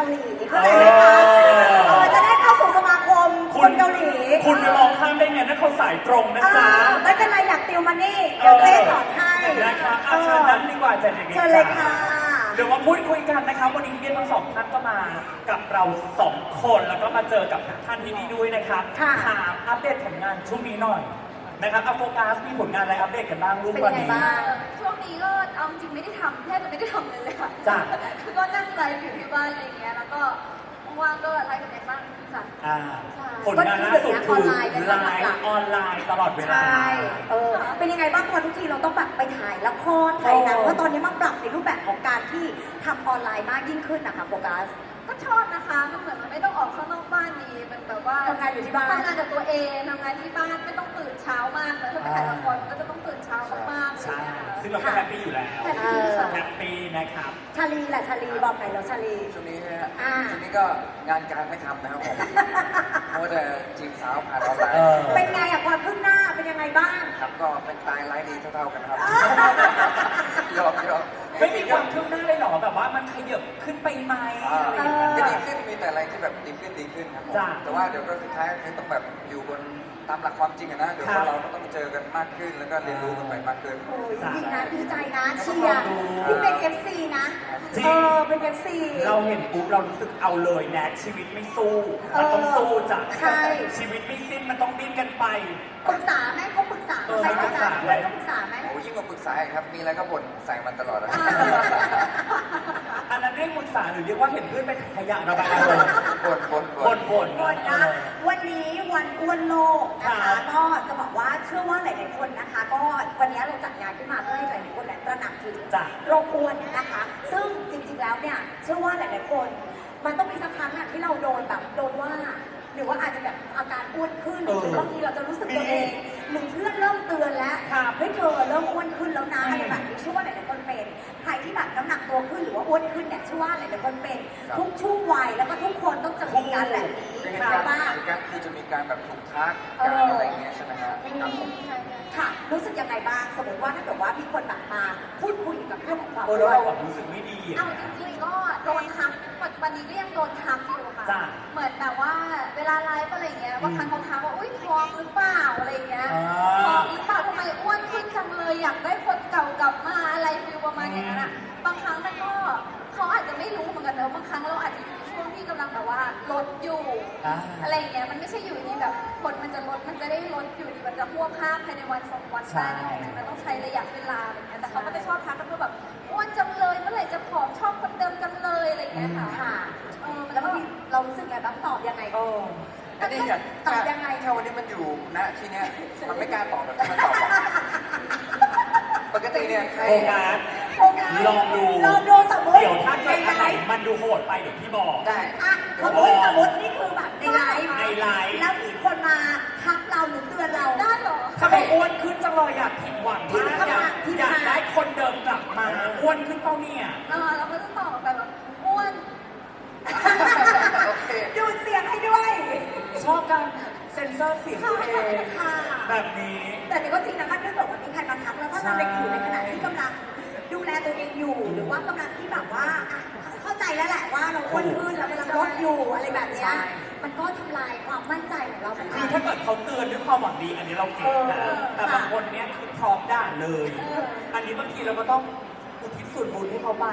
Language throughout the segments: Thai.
ามีเกาหลีเข้าใจไหมคะเออเออจะได้เข้าสู่สมาคมคนเกาหลีคุณไปมองข้ามได้ไงนั่นเขาสายตรงนะเอจ๊ะอไม่เป็นไรอยากติวมานี่เดี๋ยวเจ๊สอนให้นะครับอาเชิญนั้นดีกว่าจะเด็กๆเชิญเลยค่ะ เดี๋ยวมาพูดคุยกันนะครับวันนี้เรียนทั้งสองท่านก็มากับเราสองคนแล้วก็มาเจอกับท่านที่นี่ด้วยนะครับค่ะ ถามอัปเดตผลงานช่วงนี้หน่อย นะครับเอาโฟกัสมีผลงานอะไรอัปเดตกันบ้างลูกเป็นวันยังไงนี้ บ้าง ช่วงนี้ก็เอาจริงไม่ได้ทำแทบจะไม่ได้ทำเลยเลยค่ะจ้ะ คือก็นั่งไลฟ์อยู่ที่บ้านอะไรอย่างเงี้ย แล้วก็ว่างๆก็ไลฟ์กับแน็กบ้างค่ะ อ่าใช่ผลงานล่าสุดคือก็คือเดี๋ยวนี้ออนไลน์เป็นหลักไลฟ์ออนไลน์ตลอดเวลา ใช่ เออ เป็นยังไงบ้างพอทุกทีเราต้องแบบไปถ่ายละครถ่ายหนังโอ้เพราะตอนนี้มาปรับในรูปแบบของการที่ทำออนไลน์มากยิ่งขึ้นนะคะโฟกัสก็ ชอบนะคะ มันเหมือนมันไม่ต้องออกข้างนอกบ้านดีมันแบบว่าทำงานอยู่ที่บ้านทำงานกับตัวเองทำงานที่บ้านไม่ต้องตื่นเช้ามากเลยถ้าไปถ่ายละครก็จะต้องตื่นเช้ามากๆใช่อะไรอย่างเงี้ยซึ่งเราก็แฮปปี้อยู่แล้วแฮปปี้ค่ะแฮปปี้นะครับชาลีแหละชาลีบอกหน่อยแล้วชาลี ช่วงนี้นะฮะอ่า ช่วงนี้ก็งานการไม่ทำนะครับผมเพราะว่าแต่จีบสาวผ่านออนไลน์เออ เป็นไงอะความคืบหน้าเป็นยังไงบ้าง ครับก็เป็นตายไลฟ์ดีเท่าๆกันครับ ยอมยอม ไม่มีความคืบหน้าเลยเหรอแบบว่ามันขยับขึ้นไปไหมอ่าอะไรอย่างเงี้ยจะดีขึ้นมีแต่อะไรที่แบบดีขึ้นดีขึ้นครับผมจ้ะแต่ว่าเดี๋ยวก็สุดท้ายคือต้องแบบอยู่บนตามหลักความจริงอะนะเดี๋ยวครับเราก็ต้องเจอกันมากขึ้นแล้วก็เรียนรู้กันไปมากขึ้น โอ้ยดีนะดีใจนะเชียร์ที่เป็น FC นะจริง เออเป็น FC เราเห็นปุ๊บเรารู้สึกเอาเลยแนทชีวิตไม่สู้มันต้องสู้จ้ะใช่ ชีวิตไม่สิ้นมันต้องดิ้นกันไป ปรึกษาไหมเขาปรึกษาเออไหมปรึกษาด้วยเขาปรึก กว่าปรึกษาอีกครับ มีอะไรก็บ่นใส่มันตลอดนะอันนั้นเรียกปรึกษาหรือเรียกว่าเห็นเพื่อนเป็นถังขยะระบายอารมณ์บ่นบ่นบ่นบ่นก่อนนะวันนี้วันอ้วนโลกนะคะ ก็จะบอกว่าเชื่อว่าหลาย ๆ คนนะคะ ก็วันนี้เราจัดงานขึ้นมาเพื่อให้หลาย ๆ คนแหละตระหนักถึงจ้ะ โรคอ้วนนะคะ ซึ่งจริง ๆ แล้วเนี่ยเชื่อว่าหลาย ๆ คน มันต้องมีสักครั้งอะที่เราโดนแบบโดนว่า หรือว่าอาจจะแบบอาการอ้วนขึ้นเออหรือบางทีเราจะรู้สึกตัวเองหรือเพื่อนเริ่มเตือนแล้วครับเฮ้ยเธอเริ่มอ้วนขึ้นแล้วนะอืมอะไรแบบนี้เชื่อว่าหลายๆคนเป็นใครที่แบบน้ำหนักตัวขึ้นหรือว่าอ้วนขึ้นเนี่ยเชื่อว่าหลายๆคนเป็นทุกช่วงวัยแล้วก็ทุกคนต้องเจอเหตุการณ์แบบนี้คือเหนะตุการณ์บ้างเหตุการณ์คือจะมีการแบบถูกทักการอะไรอย่างเงี้ยใช่ไหมฮะครับผม ค่ะ รู้สึกยังไงบ้าง สมมติว่าถ้าเกิดว่ามีคนแบบมา พูดคุยเกี่ยวกับเรื่องของความเอออ้แล้ววนเราแบบรู้สึกไม่ดีอะ เอาจริงๆก็โดนทักวันนี้ก็ยังโดนทักอยู่ ค่ะจ้ะเหมือนแบบว่าเวลาไลฟ์อะไรเงี้ยบางครั้งเขาทักว่าอุ้ยท้องหรือเปล่าอะไรเงี้ยอ่าท้องหรือเปล่าทำไมอ้วนขึ้นจังเลยอยากได้คนเก่ากลับมาอะไรฟิลประมาณอย่างนั้นอะบางครั้งมันก็เขาอาจจะไม่รู้เหมือนกันเนอะบางครั้งเราอาจจะอยู่ในช่วงที่กำลังแบบว่าลดอยู่อ่า อะไรอย่างเงี้ยมันไม่ใช่อยู่ดีแบบคนมันจะลดมันจะได้ลดอยู่ดีมันจะพวกภาพภายในวันสองวันใช่ได้เนี่ยมันต้องใช้ระยะเวลาอะไรเงี้ย แต่เขาก็จะชอบทักกันว่าแบบอ้วนจังเลยเมื่อไหร่จะผอมชอบคนเดิมจังเลยอะไรอย่างเงี้ยค่ะ ค่ะ เรารู้สึกไงบ้างตอบยังไงเอออันนี้เนี่ยตอบยังไง ถ้าวันนี้มันอยู่ณที่เนี้ยมันไม่กล้าตอบแบบที่มันตอบหรอกปกติเนี่ยใครโฟกัสโอเคลองดู ลองดูสมมติเดี๋ยวถ้าเกิดอันไหนในไลฟ์มันดูโหดไปเดี๋ยวพี่บอก ได้ อะสมมติสมมตินี่คือแบบในไลฟ์ในไลฟ์ แล้วมีคนมาทักเราหรือเตือนเราได้เหรอถ้าบอกอ้วนขึ้นจังเลยอยากผิดหวังที่มากเข้าอยามากที่อยากมาได้คนเดิมกลับมาอ้วนขึ้นเป้าเนี่ย เออเราก็จะตอบแบบแบบอ้วน โอเค ดูดเสียงให้ด้วย ชอบการเซ็นเซอร์เสียงตัวเองค่ะ แบบนี้ แต่แต่ก็จริงนะมันถ้าเกิดว่ามีใครมาทักแล้วถ้าเราเด็กอยู่ในขณะที่กำลังดูแลตัวเองอยู่ หรือว่ากำลังที่แบบว่าอะเข้าใจแล้วแหละว่าเราอ้วนขึ้นเรากำลังลดอยู่อะไรแบบเนี้ยมันก็ทำลายความมั่นใจของเราเหมือนคืกัอน ถ้าเกิดเขาเตือนด้วยความหวังดี อันนี้เราเก็บนะ เออแต่บางคนเนี้ยคือพร้อมด่าเลยอันนี้บางทีเราก็ต้องอุทิศส่วนบุญให้เขาไป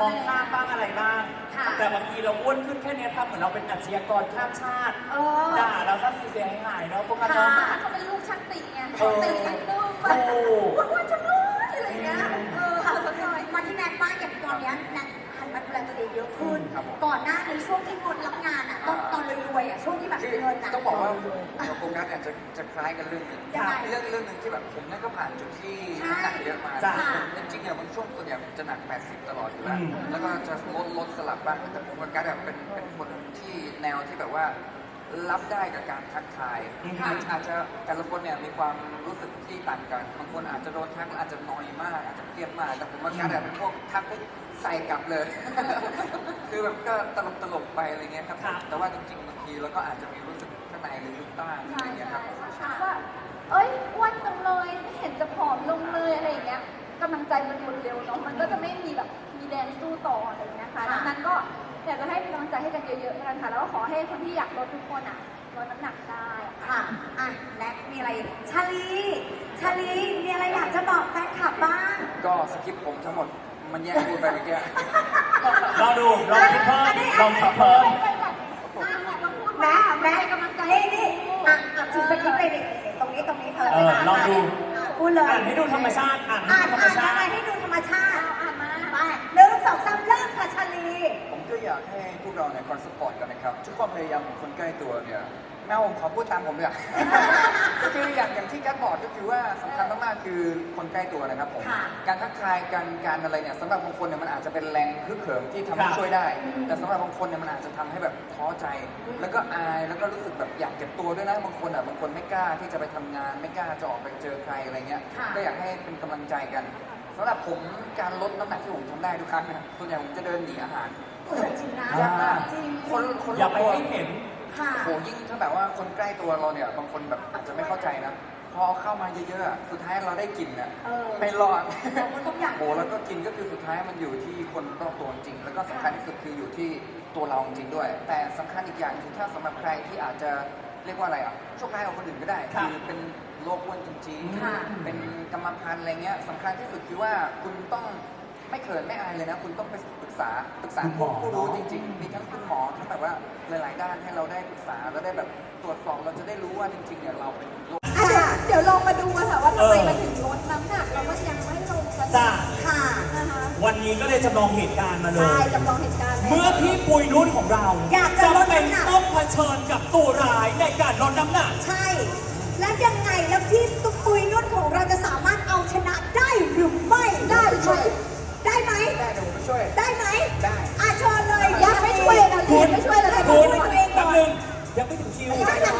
มองข้ามบ้างอะไรบ้าง ค่ะ แต่บางทีเราอ้วนขึ้นแค่เนี้ยทำเหมือนเราเป็นอาชญากรข้ามชาติ เออด่าเราซะเสียหายๆเนาะพวกกันค่ะเนาะเขาเป็นลูกช่างติไงเออตินิดนึงแบบโอ้อ้วนจังเลยอะไรเงี้ยเออขอสักหน่อยมาที่แนทบ้างอย่างตอนเนี้ยแนทหันมา ดูแลตัวเองเยอะขึ้น ครับผม ก่อนหน้านี้ช่วงที่งดรับงานอะตอนตอนรวยๆอะช่วงที่แบบคือมีเงินอะ ต้องบอกว่าเราโฟกัสเนี่ยจะจะคล้ายกันเรื่องหนึงยังไงเรื่องเรื่องหนึ่งที่แบบผมเนี่ยก็ผ่านจุดที่ใช่น้ำหนักเยอะมาจ้ะจริงๆเนี่ยบางช่วงส่วนใหญ่ผมจะหนัก 80 ตลอดอยู่แล้ว อืมแล้วก็จะลดลดสลับบ้างแต่ผมกับกัสแบบเป็นเป็นคนที่แนวที่แบบว่า รับได้กับการทักทายอืมอาจอาจจะแต่ละคนเนี่ยมีความรู้สึกที่ต่างกันบางคนอาจจะโดนทักแล้วอาจจะนอยมาก อาจจะเครียดมาก แต่ผมว่าการแบบเป็นพวกทักปุ๊บใส่กลับเลย คือแบบก็ตลกตลกๆไปอะไรเงี้ยครับ ครับ แต่ว่าจริงๆบางทีเราก็อาจจะมีรู้สึกข้างในลึกๆบ้างอะไรเงี้ยครับว่า เอ้ยอ้วนจังเลยไม่เห็นจะผอมลงเลยอะไรอย่างเงี้ยกำลังใจมันหมดเร็วเนาะมันก็จะไม่มีแบบมีแรงสู้ต่ออะไรอย่างเงี้ยค่ะดังนั้นก็ อยากจะให้เป็นกำลังใจให้กันเยอะๆกันค่ะแล้วก็ขอให้คนที่อยากลดทุกคนอะลดน้ำหนักได้ค่ะค่ะอะแน็กมีอะไรอีกชาลีชาลีมีอะไรอยากจะบอกแฟนคลับบ้าง ก็สคริปต์ผมทั้งหมดมันแย่งพูดไปเมื่อกี้รอดูรอคิดเพิ่มลองคิดเพิ่มแม็กแม็กนี่นี่อะอะถือสคริปต์เลยนี่ตรงนี้ตรงนี้เออเออลองดูะพูดเลยอ่านให้ดูธรรมชาติอ่านให้อ่านดูธรรมอ่านชายังไงติให้ดูธรรมชาติอ่านมาไปหนึ่งสองสามเริ่มค่ะชาลี ผมก็อยากให้พวกเราเนี่ยคอยสปอร์ตกันนะครับทุกความพยายามของคนใกล้ตัวเนี่ยแม่ผมขอพูดตามผมเลยอะ ก็คืออย่างอย่างที่แกบอกก็คือว่าสำคัญมากๆคือคนใกล้ตัวนะครับผมค่ะการทักทายกันการอะไรเนี่ยสำหรับบางคนเนี่ยมันอาจจะเป็นแรงฮึกเหิมที่ทำให้ครับ ช่วยได้แต่สำหรับบางคนเนี่ยมันอาจจะทำให้แบบท้อใจแล้วก็อายแล้วก็รู้สึกแบบอยากเก็บตัวด้วยนะบางคนอะบางคนไม่กล้าที่จะไปทำงาน ไม่กล้าจะออกไปเจอใครอะไรเงี้ย ค่ะ ก็อยากให้เป็นกำลังใจกัน สำหรับผมการลดน้ำหนักที่ผมทำได้ทุกครั้งนะส่วนใหญ่ผมจะเดินหนีอาหารเออจริงนะยากมากจริงคนคนอย่าไปรอบตัวให้เห็น ค่ะโหยิ่งถ้าแบบว่าคนใกล้ตัวเราเนี่ย บางคนแบบอาจจะไม่เข้าใจนะ พอเข้ามาเยอะๆอะสุดท้ายเราได้กลิ่นเนี่ยเออไม่รอด เราก็ต้องอยากโหแล้วก็กินก็คือสุดท้ายมันอยู่ที่คนรอบตัวจริง แล้วก็สำคัญที่สุดคืออยู่ที่ตัวเราจริงด้วย แต่สำคัญอีกอย่างคือถ้าสำหรับใครที่อาจจะเรียกว่าอะไรอะโชคร้ายกว่าคนอื่นก็ได้ครับ คือเป็น โรคอ้วนจริงค่ะๆ เป็นกรรมพันธุ์อะไรเงี้ยสำคัญที่สุดคือว่าคุณต้องไม่เขินไม่อายเลยนะ คุณต้องไปปรึกษาปรึกษาคุณหมอ ผู้รู้จริง ๆ มีทั้งคุณหมอทั้งแบบว่าหลายๆด้านให้เราได้ปรึกษาแล้วได้แบบตรวจสอบเราจะได้รู้ว่าจริงๆเนี่ยเราเป็นโรค อะเดี๋ยวลองมาดูกันค่ะว่าทำไมเออมันถึงลดน้ำหนักแล้วมันยังไม่ลงสักทีจ้าค่ะนะคะวันนี้ก็เลยจำลองเหตุการณ์มาเลใช่ย จำลองเหตุการณ์ลย เมื่อพี่ปุยนุ่นของเราอยากจะลดเป็นน้ำหนัก ต้องเผชิญกับตัวร้ายในการลดน้ำหนัก ใช่ แล้วยัง ช่วย ได้ไหมได้ อะเชิญเลยยังไม่ช่วยเลยนะคุณไม่ช่วยเลยนะคุคุณณตัวเองก่แป๊อบนนึงยังไม่ถึงคิว ยังยังคิวยังยัง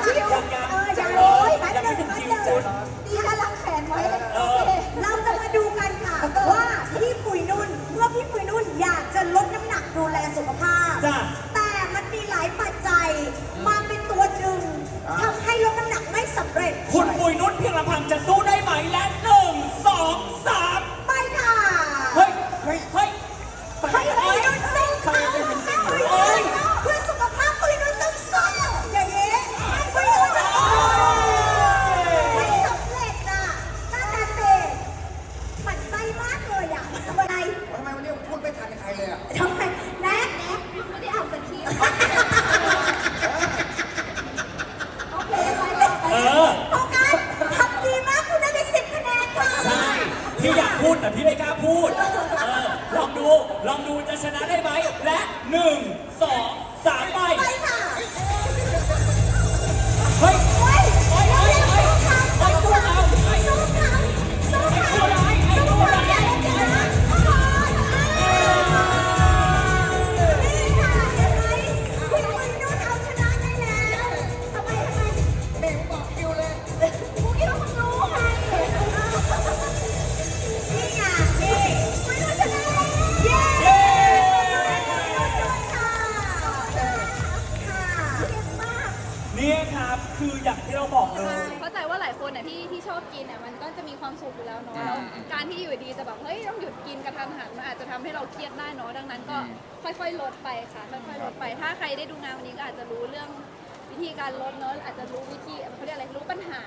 อบกินเนี่ยมันก็จะมีความสุขอยู่แล้วเนาะแล้วการที่อยู่ดีจะแบบเฮ้ยต้องหยุดกินกระทันหันมันอาจจะทำให้เราเครียดได้เนาะดังนั้นก็ค่อยๆลดไปค่ะค่อยๆลดไป ถ้าใครได้ดูงานวันนี้ก็อาจจะรู้เรื่องวิ ธีการลดเนาะอาจจะรู้วิธีเขาเรียกอะไรรู้ปัญหา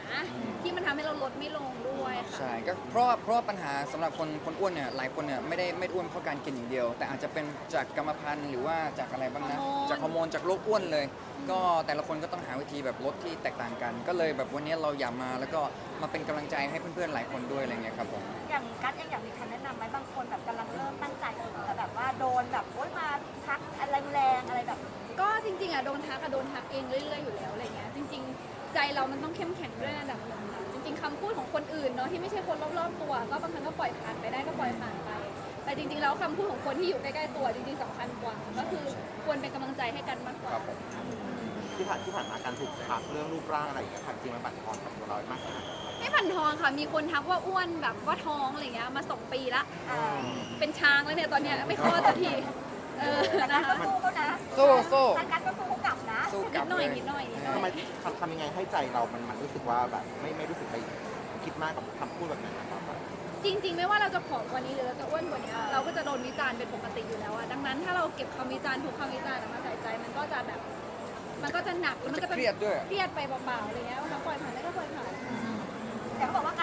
ที่มันทำให้เราลดไม่ลงด้วยค่ะ ใช่ก็เพราะว่าเพราะว่าปัญหาสำหรับคนคนอ้วนเนี่ยหลายคนเนี่ยไม่ได้ไม่ได้อ้วนเพราะการกินอย่างเดียว แต่อาจจะเป็นจากกรรมพันธุ์หรือว่าจากอะไรบ้างนะฮอร์โมน จากฮอร์โมนจากโรคอ้วนเลย ก็แต่ละคนก็ต้องหาวิธีแบบลดที่แตกต่างกัน ก็เลยแบบวันนี้เราอยากมาแล้วก็มาเป็นกำลังใจให้เพื่อนๆหลายคนด้วยอะไรเงี้ยครับผม อย่างกัสเองอยากมีคำแนะนำไหมบางคนแบบกำลังเริ่มตั้งใจอยู่แต่แบบว่าโดนแบบโอ๊ยมาทักอะไรแรงๆอะไรแบบ ก็จริงๆอะโดนทักอะโดนทักเองเรื่อยๆอยู่แล้วอะไรเงี้ยจริง ๆ ใจเรามันต้องเข้มแข็งด้วยระดับหนึ่งค่ะจริง ๆคำพูดของคนอื่นเนาะที่ไม่ใช่คนรอบๆตัว ก็บางครั้งก็ปล่อยผ่านไปได้ก็ปล่อยผ่านไป แต่จริงๆแล้วคำพูดของคนที่อยู่ใกล้ๆตัวจริงๆสำคัญกว่า ก็คือควรเป็นกำลังใจให้กันมากกว่า ครับผมอที่ผ่านที่ผ่านมาการถูกทักเรื่องรูปร่างอะไรอย่างเงี้ยผ่านจริงมันบั่นทอนกับตัวเรามากขนาดไหน ไม่พันทองค่ะ มีคนทักว่าอ้วนแบบว่าท้องอะไรเงี้ยมาสองปีละเออเป็นช้างแล้วเนี่ยตอนเนี้ยไม่คลอดสักทีเออ แต่กันะนก็คะสู้เขานะโซ่โซ่แต่กันก็สู้เขากลับนะ สู้กนิลัดบหน่อยเลยนิดหน่อยนิดหน่ทำไมอยทำทำยังไงให้ใจเรามันมันรู้สึกว่าแบบไม่ไม่รู้สึกไปคิดมากกับคำพูดแบบนั้นนะครับ จริงๆ ไม่ว่าเราจะผอมกว่านี้หรือเราจะอ้วนกว่านี้ เราก็จะโดนวิจารณ์เป็นปกติอยู่แล้วอะดังนั้นถ้าเราเก็บคำวิจารณ์ทุกคำวิจารณ์มาใส่ใจมันก็จะแบบ มันก็จะหนักแล้วมันก็จะเครียดด้วย เครียดไปเปล่าๆอะไรเงี้ยเราปล่อยผ่านได้ก็ปล่อยผ่าน แต่เขาบอกว่าการ